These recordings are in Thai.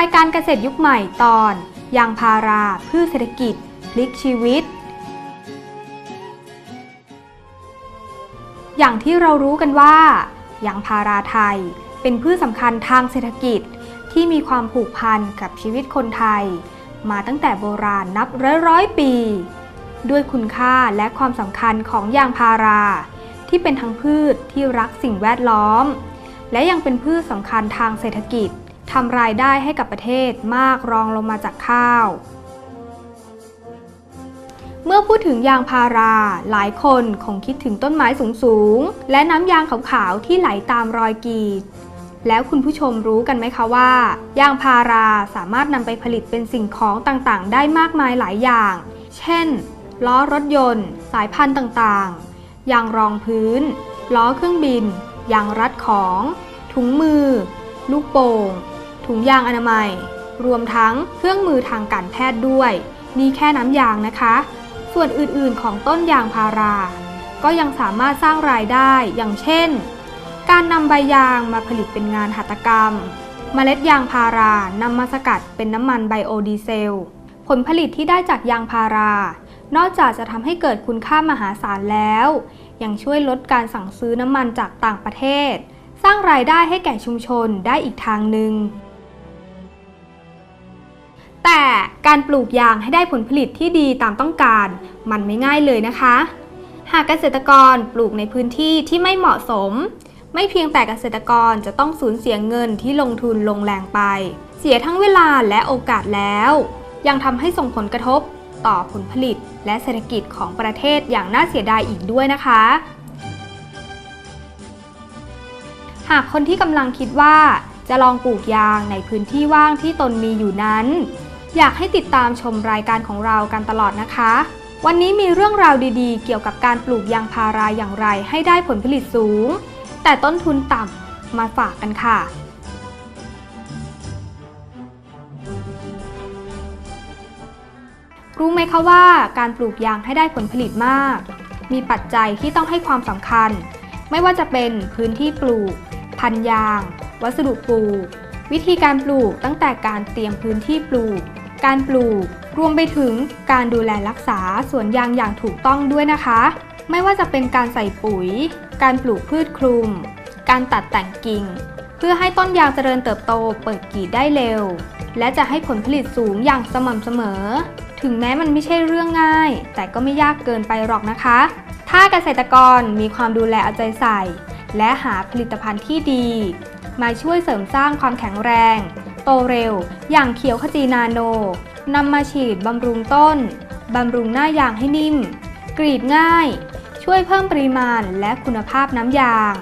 ายการเกษตรยุคใหม่ตอนยางพาราพืชเศรษฐกิจ พลิกชีวิต อย่างที่เรารู้กันว่ายางพาราไทยเป็นพืชสำคัญทางเศรษฐกิจที่มีความผูกพันกับชีวิตคนไทย มาตั้งแต่โบราณนับร้อยร้อยปี ด้วยคุณค่าและความสำคัญของยางพารา ที่เป็นทั้งพืชที่รักสิ่งแวดล้อม และยังเป็นพืชสำคัญทางเศรษฐกิจ ทำรายได้ให้กับประเทศมากรองลงมาจากข้าว เมื่อพูดถึงยางพารา หลายคนคงคิดถึงต้นไม้สูงๆ และน้ำยางขาวๆ ที่ไหลตามรอยกรีด แล้วคุณผู้ชมรู้กันไหมคะว่า ยางพาราสามารถนำไปผลิตเป็นสิ่งของต่างๆ ได้มากมายหลายอย่าง เช่น ล้อรถยนต์ สายพันธุ์ต่างๆ ยางรองพื้น ล้อเครื่องบิน ยางรัดของ ถุงมือลูกโป่ง ถุงยางอนามัย รวมทั้งเครื่องมือทางการแพทย์ด้วย นี่แค่น้ำยางนะคะ ส่วนอื่นๆของต้นยางพารา ก็ยังสามารถสร้างรายได้อย่างเช่น การนำใบยางมาผลิตเป็นงานหัตถกรรม เมล็ดยางพารานำมาสกัดเป็นน้ำมันไบโอดีเซล ผลผลิตที่ได้จากยางพารา นอกจากจะทำให้เกิดคุณค่ามหาศาลแล้ว ยังช่วยลดการสั่งซื้อน้ำมันจากต่างประเทศสร้างรายได้ให้แก่ชุมชนได้อีกทางหนึ่ง การปลูกยางให้ได้ผลผลิตที่ดีตามต้องการ มันไม่ง่ายเลยนะคะ หากเกษตรกรปลูกในพื้นที่ที่ไม่เหมาะสม ไม่เพียงแต่เกษตรกรจะต้องสูญเสียเงินที่ลงทุนลงแรงไป เสียทั้งเวลาและโอกาสแล้ว ยังทำให้ส่งผลกระทบต่อผลผลิตและเศรษฐกิจของประเทศอย่างน่าเสียดายอีกด้วยนะคะ หากคนที่กำลังคิดว่าจะลองปลูกยางในพื้นที่ว่างที่ตนมีอยู่นั้น อยากให้ติดตามชมรายการของเรากันตลอดนะคะ วันนี้มีเรื่องราวดีๆ เกี่ยวกับการปลูกยางพาราอย่างไรให้ได้ผลผลิตสูง แต่ต้นทุนต่ำมาฝากกันค่ะรู้ไหมคะว่าการปลูกยางให้ได้ผลผลิตมาก มีปัจจัยที่ต้องให้ความสำคัญ ไม่ว่าจะเป็นพื้นที่ปลูก พันยาง วัสดุปลูก วิธีการปลูกตั้งแต่การเตรียมพื้นที่ปลูก การปลูก รวมไปถึงการดูแลรักษาสวนยางอย่างถูกต้องด้วยนะคะ ไม่ว่าจะเป็นการใส่ปุ๋ย การปลูกพืชคลุม การตัดแต่งกิ่ง เพื่อให้ต้นยางเจริญเติบโตเปิดกีดได้เร็ว และจะให้ผลผลิตสูงอย่างสม่ำเสมอ ถึงแม้มันไม่ใช่เรื่องง่าย แต่ก็ไม่ยากเกินไปหรอกนะคะ ถ้าเกษตรกรมีความดูแลเอาใจใส่ และหาผลิตภัณฑ์ที่ดี มาช่วยเสริมสร้างความแข็งแรง โตเร็ว อย่างเขียวขจีนาโนนำมาฉีดบำรุงต้น บำรุงหน้ายางให้นิ่ม กรีดง่าย ช่วยเพิ่มปริมาณและคุณภาพน้ำยาง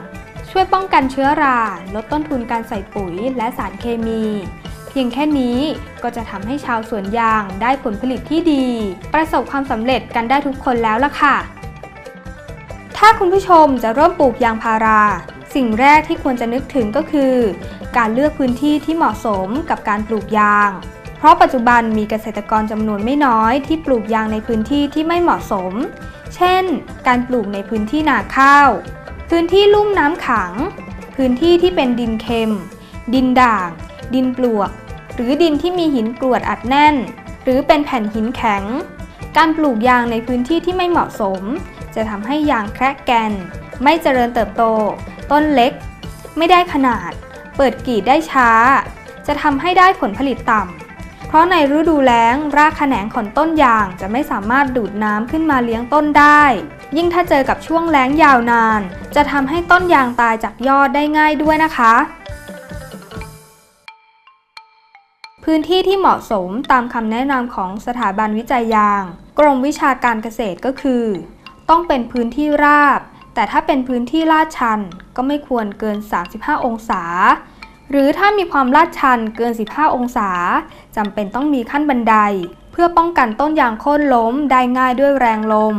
ช่วยป้องกันเชื้อรา ลดต้นทุนการใส่ปุ๋ยและสารเคมี เพียงแค่นี้ก็จะทำให้ชาวสวนยางได้ผลผลิตที่ดี ประสบความสำเร็จกันได้ทุกคนแล้วล่ะค่ะ ถ้าคุณผู้ชมจะเริ่มปลูกยางพารา สิ่งแรกที่ควรจะนึกถึงก็คือ การเลือกพื้นที่ที่เหมาะสมกับการปลูกยาง เพราะปัจจุบันมีเกษตรกรจำนวนไม่น้อยที่ปลูกยางในพื้นที่ที่ไม่เหมาะสม เช่น การปลูกในพื้นที่นาข้าว พื้นที่ลุ่มน้ำขัง พื้นที่ที่เป็นดินเค็ม ดินด่าง ดินปลวก หรือดินที่มีหินกรวดอัดแน่น หรือเป็นแผ่นหินแข็ง การปลูกยางในพื้นที่ที่ไม่เหมาะสม จะทำให้ยางแคระแกน ไม่เจริญเติบโต ต้นเล็ก ไม่ได้ขนาด เปิดกรีดได้ช้า จะทำให้ได้ผลผลิตต่ำ เพราะในฤดูแล้งรากแขนงของต้นยางจะไม่สามารถดูดน้ำขึ้นมาเลี้ยงต้นได้ ยิ่งถ้าเจอกับช่วงแล้งยาวนาน จะทำให้ต้นยางตายจากยอดได้ง่ายด้วยนะคะ พื้นที่ที่เหมาะสมตามคำแนะนำของสถาบันวิจัยยาง กรมวิชาการเกษตรก็คือ ต้องเป็นพื้นที่ราบแต่ถ้าเป็นพื้นที่ลาดชันก็ไม่ควรเกิน 35 องศา หรือถ้ามีความลาดชันเกิน 15 องศาจำเป็นต้องมีขั้นบันได เพื่อป้องกันต้นยางโค่นล้มได้ง่ายด้วยแรงลม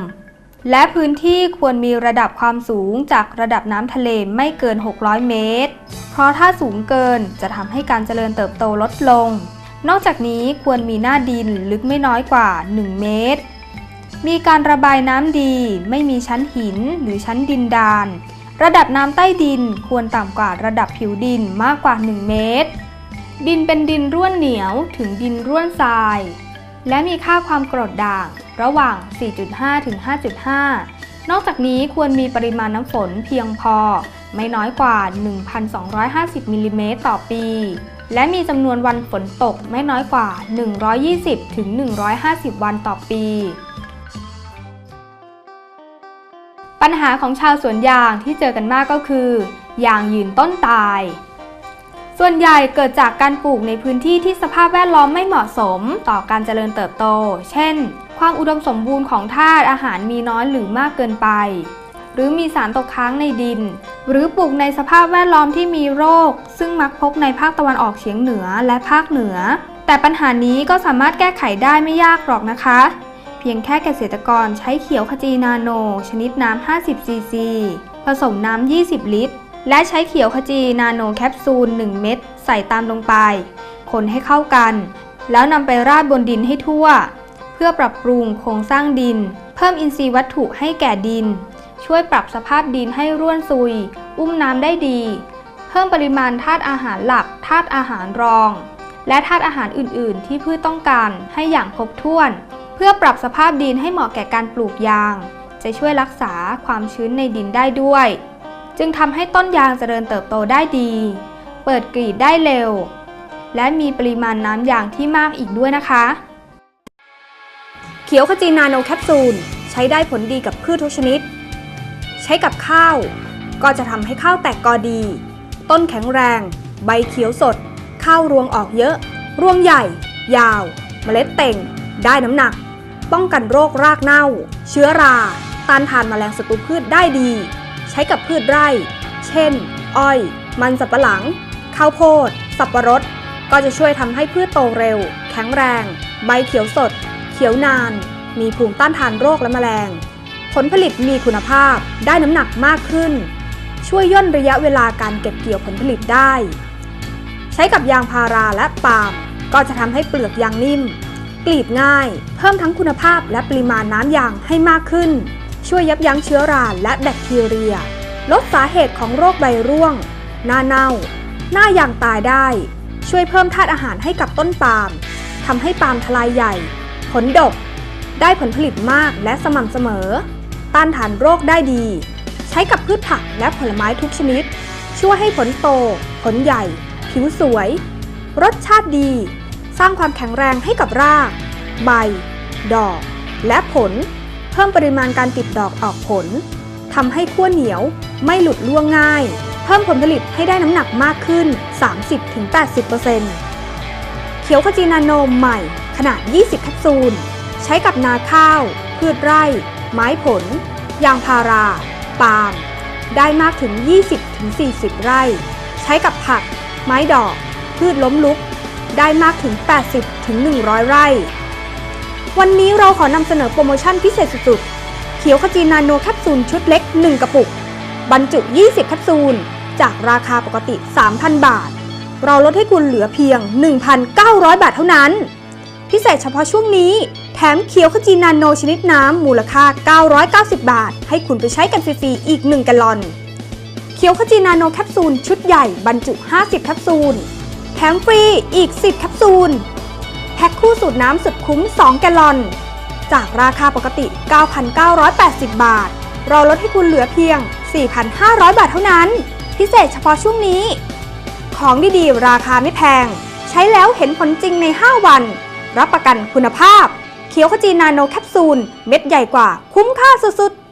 และพื้นที่ควรมีระดับความสูงจากระดับน้ำทะเลไม่เกิน 600 เมตร เพราะถ้าสูงเกินจะทำให้การเจริญเติบโตลดลง นอกจากนี้ควรมีหน้าดินลึกไม่น้อยกว่า 1 เมตร มีการระบายน้ำดี ไม่มีชั้นหินหรือชั้นดินดาน ระดับน้ำใต้ดินควรต่ำกว่าระดับผิวดินมากกว่า 1 เมตร ดินเป็นดินร่วนเหนียวถึงดินร่วนทราย และมีค่าความกรดด่างระหว่าง 4.5 ถึง 5.5 นอกจากนี้ควรมีปริมาณน้ำฝนเพียงพอ ไม่น้อยกว่า 1,250มิลลิเมตรต่อปี และมีจำนวนวันฝนตกไม่น้อยกว่า 120 ถึง 150 วันต่อปี ปัญหาของชาวสวนยางที่เจอกันมากก็คือ ยางยืนต้นตาย ส่วนใหญ่เกิดจากการปลูกในพื้นที่ที่สภาพแวดล้อมไม่เหมาะสมต่อการเจริญเติบโต เช่น ความอุดมสมบูรณ์ของธาตุอาหารมีน้อยหรือมากเกินไป หรือมีสารตกค้างในดิน หรือปลูกในสภาพแวดล้อมที่มีโรค ซึ่งมักพบในภาคตะวันออกเฉียงเหนือและภาคเหนือ แต่ปัญหานี้ก็สามารถแก้ไขได้ไม่ยากหรอกนะคะ เพียงแค่เกษตรกรใช้เขียวขจีนาโน ชนิดน้ำ 50 ซีซี ผสมน้ำ 20 ลิตร และใช้เขียวขจีนาโนแคปซูล 1 เม็ดใส่ตามลงไป คนให้เข้ากัน แล้วนำไปราดบนดินให้ทั่ว เพื่อปรับปรุงโครงสร้างดิน เพิ่มอินทรีย์วัตถุให้แก่ดิน ช่วยปรับสภาพดินให้ร่วนซุย อุ้มน้ำได้ดี เพิ่มปริมาณธาตุอาหารหลักธาตุอาหารรอง และธาตุอาหารอื่น ๆ ที่พืชต้องการให้อย่างครบถ้วน พื่อปรับสภาพดินให้เหมาะแก่การปลูกยาง จะช่วยรักษาความชื้นในดินได้ด้วย จึงทำให้ต้นยางเจริญเติบโตได้ดี เปิดกรีดได้เร็ว และมีปริมาณน้ำยางที่มากอีกด้วยนะคะ เขียวขจีนาโนแคปซูล ใช้ได้ผลดีกับพืชทุกชนิด ใช้กับข้าว ก็จะทำให้ข้าวแตกกอดี ต้นแข็งแรง ใบเขียวสด ข้าวรวงออกเยอะ รวงใหญ่ ยาว เมล็ดเต่ง ได้น้ำหนัก ป้องกันโรครากเน่า เชื้อรา ต้านทานแมลงศัตรูพืชได้ดี ใช้กับพืชไร่ เช่น อ้อย มันสับปะหลัง ข้าวโพด สับปะรด ก็จะช่วยทำให้พืชโตเร็ว แข็งแรง ใบเขียวสด เขียวนาน มีภูมิต้านทานโรคและแมลง ผลผลิตมีคุณภาพ ได้น้ำหนักมากขึ้น ช่วยย่นระยะเวลาการเก็บเกี่ยวผลผลิตได้ ใช้กับยางพาราและปาล์มก็จะทำให้เปลือกยางนิ่ม กรีดง่าย เพิ่มทั้งคุณภาพและปริมาณน้ำยางให้มากขึ้น ช่วยยับยั้งเชื้อราและแบคทีเรีย ลดสาเหตุของโรคใบร่วง หน้าเน่า หน้ายางตายได้ ช่วยเพิ่มธาตุอาหารให้กับต้นปาล์มทำให้ปาล์มทลายใหญ่ ผลดก ได้ผลผลิตมากและสม่ำเสมอ ต้านทานโรคได้ดี ใช้กับพืชผักและผลไม้ทุกชนิด ช่วยให้ผลโต ผลใหญ่ ผิวสวย รสชาติดี สร้างความแข็งแรงให้กับราก ใบ ดอก และผล เพิ่มปริมาณการติดดอกออกผลทำให้ขั้วเหนียวไม่หลุดล่วงง่าย เพิ่มผลผลิตให้ได้น้ำหนักมากขึ้น 30-80%เขียวขจีนาโนมใหม่ ขนาด 20 แคปซูล ใช้กับนาข้าว พืชไร่ ไม้ผล ยางพารา ปาล์ม ได้มากถึง 20-40 ไร่ ใช้กับผัก ไม้ดอก พืชล้มลุก ได้มากถึง 80-100 ไร่ วันนี้เราขอนำเสนอโปรโมชั่นพิเศษสุดๆ เขียวขจีนาโนแคปซูลชุดเล็ก 1 กระปุก บรรจุ 20 แคปซูล จากราคาปกติ 3,000 บาท เราลดให้คุณเหลือเพียง 1,900 บาทเท่านั้น พิเศษเฉพาะช่วงนี้ แถมเขียวขจีนาโนชนิดน้ำมูลค่า 990 บาท ให้คุณไปใช้กันฟรีๆอีก 1 แกลลอนเขียวขจีนาโนแคปซูลชุดใหญ่บรรจุ 50 แคปซูล แถมฟรีอีก 10 แคปซูล แพ็คคู่สูตรน้ำสุดคุ้ม 2 แกลลอน จากราคาปกติ 9,980 บาท เราลดให้คุณเหลือเพียง 4,500 บาทเท่านั้น พิเศษเฉพาะช่วงนี้ ของดีๆ ราคาไม่แพง ใช้แล้วเห็นผลจริงใน 5 วัน รับประกันคุณภาพ เขียวขจีนาโนแคปซูล เม็ดใหญ่กว่าคุ้มค่าสุดๆ